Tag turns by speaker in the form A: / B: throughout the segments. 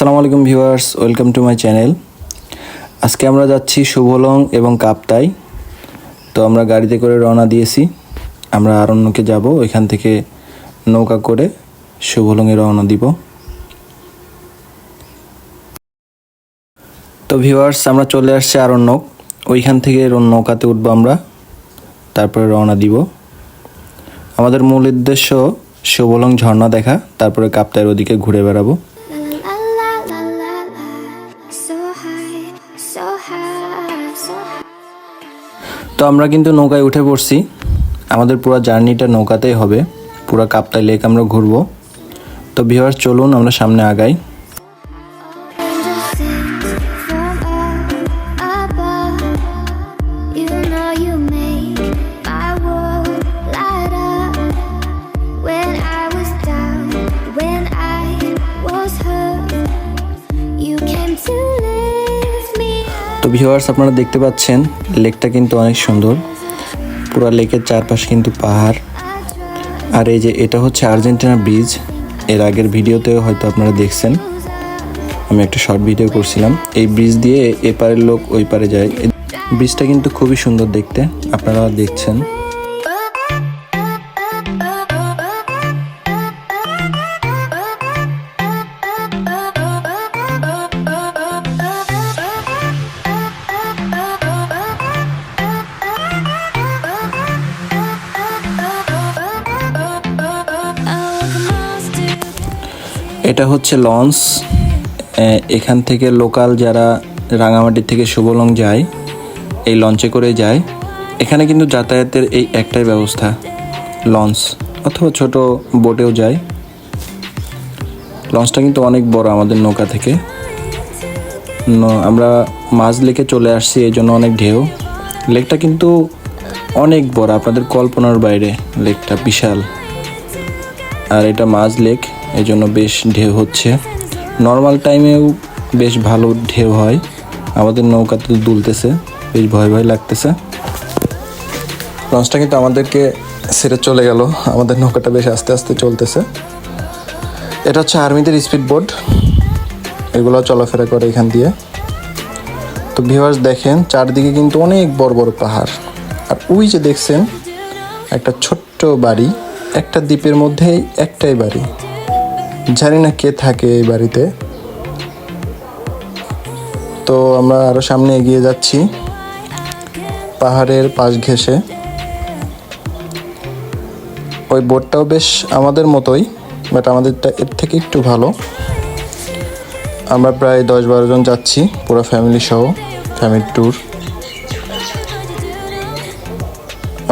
A: আসসালামু আলাইকুম viewers, welcome to my channel. আজকে আমরা যাচ্ছি শুভলং এবং কাপ্তাই। তো আমরা গাড়িতে করে রওনা দিয়েছি। আমরা আরণ্যকে যাব, ওইখান থেকে নৌকা করে শুভলংয়ে রওনা দিব। তো ভিউয়ার্স, আমরা চলে আসছি আরণ্যক। ওইখান থেকে নৌকাতে উঠবো আমরা। তারপরে রওনা দিব। আমাদের মূল উদ্দেশ্য শুভলং ঝর্ণা দেখা, তারপরে কাপ্তাইয়ের ওদিকে ঘুরে বেড়াবো। আমরা কিন্তু নৌকায় উঠে পড়ছি। আমাদের পুরো জার্নিটা নৌকাতেই হবে। পুরো কাপ্তাই লেক আমরা ঘুরবো। তো ভিওয়ার চলুন আমরা সামনে আগাই। ভিউয়ার্স আপনারা দেখতে পাচ্ছেন, লেকটা কিন্তু অনেক সুন্দর। পুরো লেকের চারপাশে কিন্তু পাহাড়। আর এই যে এটা হচ্ছে আর্জেন্টিনা ব্রিজের আগের ভিডিওতে হয়তো আপনারা দেখছেন। আমি একটা শর্ট ভিডিও করছিলাম। এই ব্রিজ দিয়ে এপারের লোক ওই পারে যায়। ব্রিজটা কিন্তু খুবই সুন্দর দেখতে আপনারা দেখছেন। এটা হচ্ছে লঞ্চ। এখান থেকে লোকাল যারা রাঙামাটি থেকে শুভলং যায়, এই লঞ্চে করে যায়। এখানে কিন্তু যাতায়াতের এই একটাই ব্যবস্থা, লঞ্চ, অথবা ছোট বোটেও যায়। লঞ্চটা কিন্তু অনেক বড় আমাদের নৌকা থেকে। আমরা মাঝ লেকে চলে আসছি, এই জন্য অনেক ঢেউ। লেকটা কিন্তু অনেক বড়, আপনাদের কল্পনার বাইরে লেকটা বিশাল। আর এটা মাঝ লেক। এই জন্য বেশ ঢেউ হচ্ছে। নর্মাল টাইমেও বেশ ভালো ঢেউ হয়। আমাদের নৌকাতে তো দুলতেছে, বেশ ভয় ভয় লাগতেছে। লঞ্চটা কিন্তু আমাদেরকে সেরে চলে গেল। আমাদের নৌকাটা বেশ আস্তে আস্তে চলতেছে। এটা হচ্ছে আর্মিদের স্পিড বোট এগুলো চলাফেরা করে এখান দিয়ে। তো ভিউয়ার্স দেখেন, চারদিকে কিন্তু অনেক বড় বড় পাহাড়। আর ওই যে দেখছেন, একটা ছোট্ট বাড়ি, একটা দ্বীপের মধ্যেই একটাই বাড়ি। জানি না কে থাকে এই বাড়িতে। তো আমরা আরও সামনে এগিয়ে যাচ্ছি, পাহাড়ের পাশ ঘেঁষে। ওই বোটটাও বেশ আমাদের মতোই, বাট আমাদেরটা এর থেকে একটু ভালো। আমরা প্রায় দশ বারো জন যাচ্ছি, পুরো ফ্যামিলি সহ ফ্যামিলি ট্যুর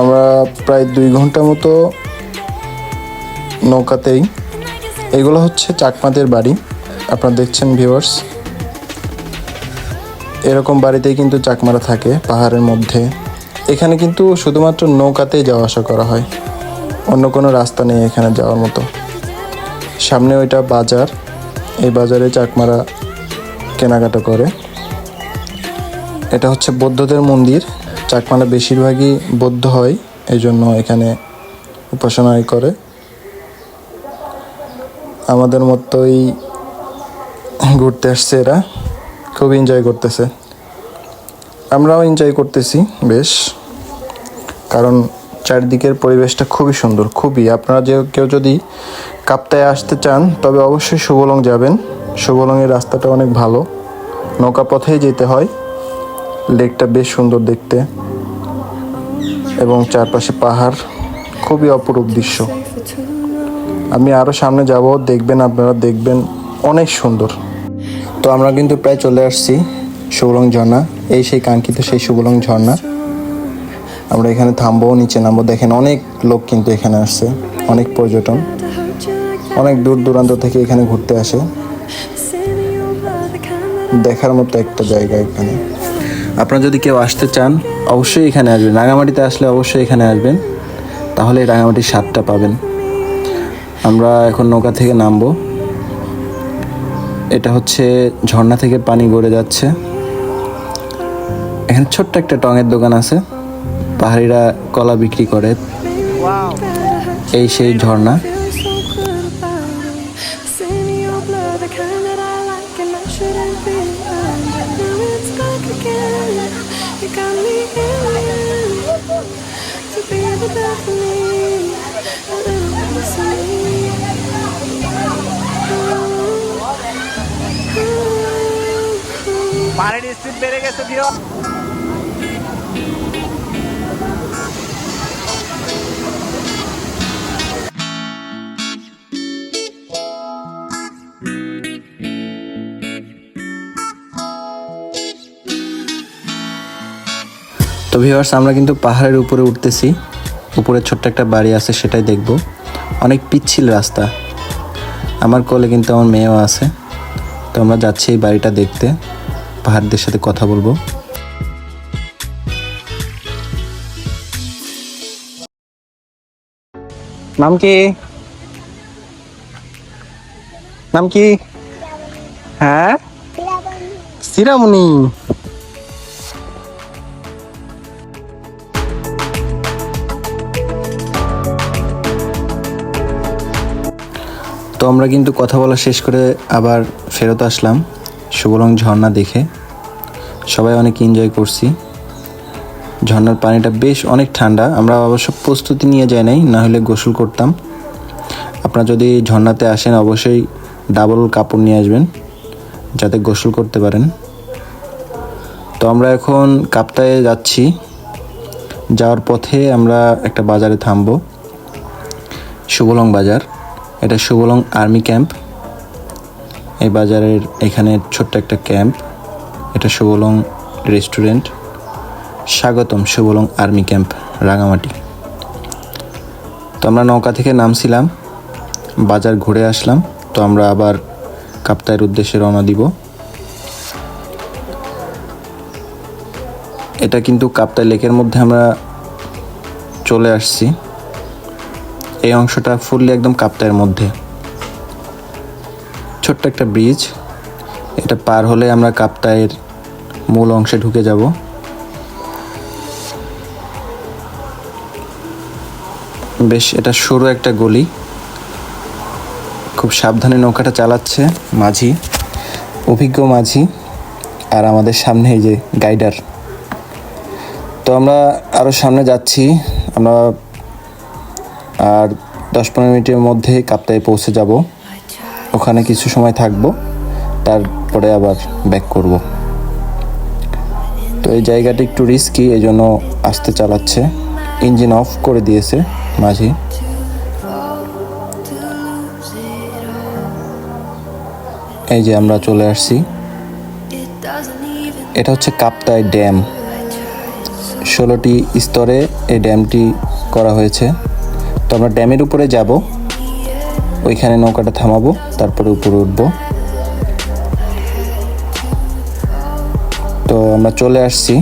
A: আমরা প্রায় দুই ঘণ্টা মতো নৌকাতেই এগুলো হচ্ছে চাকমাদের বাড়ি। আপনারা দেখছেন ভিউয়ার্স এরকম বাড়িতেই কিন্তু চাকমারা থাকে, পাহাড়ের মধ্যে। এখানে কিন্তু শুধুমাত্র নৌকাতেই যাওয়া আসা করা হয়। অন্য কোনো রাস্তা নেই এখানে যাওয়ার মতো। সামনে ওইটা বাজার। এই বাজারে চাকমারা কেনাকাটা করে। এটা হচ্ছে বৌদ্ধদের মন্দির। চাকমারা বেশিরভাগই বৌদ্ধ হয় এই জন্য এখানে উপাসনায় করে। আমাদের মতোই ঘুরতে আসছে এরা। খুব এনজয় করতেছে। আমরাও এনজয় করতেছি বেশ। কারণ চারদিকের পরিবেশটা খুবই সুন্দর, খুবই। আপনারা যে কেউ যদি কাপ্তায় আসতে চান, তবে অবশ্যই সুবলং যাবেন। সুবলংয়ের রাস্তাটা অনেক ভালো। নৌকা পথেই যেতে হয়। লেকটা বেশ সুন্দর দেখতে। এবং চারপাশে পাহাড়। খুবই অপরূপ দৃশ্য। আমি আরও সামনে যাব, দেখবেন আপনারা দেখবেন অনেক সুন্দর। তো আমরা কিন্তু প্রায় চলে আসছি সুবলং ঝর্ণা। এই সেই কাঙ্ক্ষিত সেই সুবলং ঝর্ণা। আমরা এখানে থামবো, নিচে নামবো। দেখেন অনেক লোক কিন্তু এখানে আসছে, অনেক পর্যটন। অনেক দূর দূরান্ত থেকে এখানে ঘুরতে আসে। দেখার মতো একটা জায়গা এখানে। আপনারা যদি কেউ আসতে চান, অবশ্যই এখানে আসবেন। রাঙামাটিতে আসলে অবশ্যই এখানে আসবেন। তাহলে রাঙামাটির স্বাদটা পাবেন। আমরা এখন নৌকা থেকে নামবো। এটা হচ্ছে ঝর্ণা থেকে পানি গড়ে যাচ্ছে। এখানে ছোট্ট একটা টঙের দোকান আছে। পাহাড়িরা কলা বিক্রি করে। এই সেই ঝর্ণা।
B: Kind that
C: পানির স্পিড বেড়ে গেছে
A: তো ভিউয়ার্স আমরা কিন্তু পাহাড়ের উপরে উঠতেছি। উপরে ছোট্ট একটা বাড়ি আছে, সেটাই দেখব। অনেক পিচ্ছিল রাস্তা। আমার কোলে কিন্তু আমার মেয়েও আছে। তো আমরা যাচ্ছি এই বাড়িটা দেখতে। পাহাড়দের সাথে কথা বলব। নাম কি? নাম কি? হ্যাঁ? সিরামণি তো আমরা কিন্তু কথা বলা শেষ করে আবার ফেরত আসলাম। শুভলং ঝর্ণা দেখে। সবাই অনেক এনজয় করছি। ঝর্ণার পানিটা বেশ অনেক ঠান্ডা, আমরা অবশ্য প্রস্তুতি নিয়ে যাই নাই, না হলে গোসল করতাম। আপনারা যদি ঝর্ণাতে আসেন, অবশ্যই ডাবল কাপড় নিয়ে আসবেন, যাতে গোসল করতে পারেন। তো আমরা এখন কাপ্তায়ে যাচ্ছি। যাওয়ার পথে আমরা একটা বাজারে থামবো। শুভলং বাজার। এটা শুভলং আর্মি ক্যাম্প। এই বাজারের এখানে ছোট্ট একটা ক্যাম্প। এটা শুভলং রেস্টুরেন্ট। স্বাগতম শুভলং আর্মি ক্যাম্প, রাঙামাটি। তো আমরা নৌকা থেকে নামছিলাম, বাজার ঘুরে আসলাম, তো আমরা আবার কাপ্তায়ের উদ্দেশ্যে রওনা দিব। এটা কিন্তু কাপ্তাই লেকের মধ্যে আমরা চলে আসছি। এই অংশটা ফুললি একদম কাপ্তায়ের মধ্যে। ছোট্ট একটা ব্রিজ। এটা পার হলে আমরা কাপ্তায়ের মূল অংশে ঢুকে যাব। বেশ এটা সরু একটা গলি। খুব সাবধানে নৌকাটা চালাচ্ছে মাঝি অভিজ্ঞ মাঝি আর আমাদের সামনে এই যে গাইডার। তো আমরা আরও সামনে যাচ্ছি। আমরা আর দশ পনেরো মিনিটের মধ্যে কাপ্তায় পৌঁছে যাব। ওখানে কিছু সময় থাকব। তারপরে আবার ব্যাক করব। তো এই জায়গাটা একটু রিস্কি এই জন্য আসতে চালাচ্ছে। ইঞ্জিন অফ করে দিয়েছে মাঝি। এই যে আমরা চলে আসছি। এটা হচ্ছে কাপ্তাই ড্যাম। ষোলোটি স্তরে এই ড্যামটি করা হয়েছে। তো আমরা ড্যামের উপরে যাব। ওইখানে নৌকাটা থামাবো, তারপরে উপরে উঠবো। তো আমরা চলে আসছি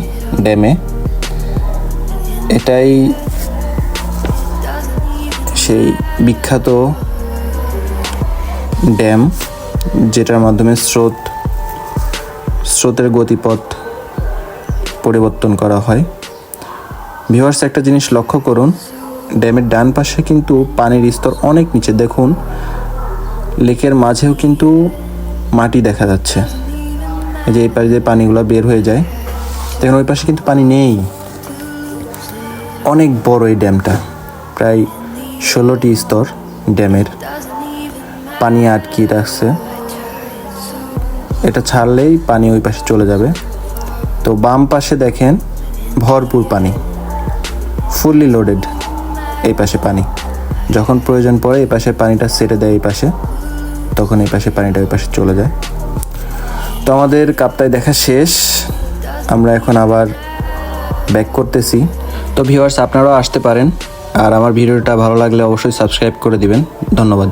A: ড্যামে। এটাই সেই বিখ্যাত ড্যাম, যেটার মাধ্যমে স্রোত, স্রোতের গতিপথ পরিবর্তন করা হয়। ভিউয়ার্স, একটা জিনিস লক্ষ্য করুন, ড্যামের ডান পাশে কিন্তু পানির স্তর অনেক নিচে। দেখুন, লেকের মাঝেও কিন্তু মাটি দেখা যাচ্ছে। যে এই পাশে যে পানিগুলো বের হয়ে যায়, দেখুন ওই পাশে কিন্তু পানি নেই। অনেক বড় এই ড্যামটা, প্রায় ষোলোটি স্তর ড্যামের পানি আটকিয়ে রাখছে। এটা ছাড়লেই পানি ওই পাশে চলে যাবে। তো বাম পাশে দেখেন ভরপুর পানি, ফুললি লোডেড এই পাশে পানি। যখন প্রয়োজন পড়ে এই পাশে পানিটা সেটে দেয় এই পাশে, তখন এই পাশে পানিটা ওই পাশে চলে যায়। তো আমাদের কাপ্তায় দেখা শেষ। আমরা এখন আবার ব্যাক করতেছি। তো ভিউয়ার্স আপনারাও আসতে পারেন। আর আমার ভিডিওটা ভালো লাগলে অবশ্যই সাবস্ক্রাইব করে দিবেন। ধন্যবাদ।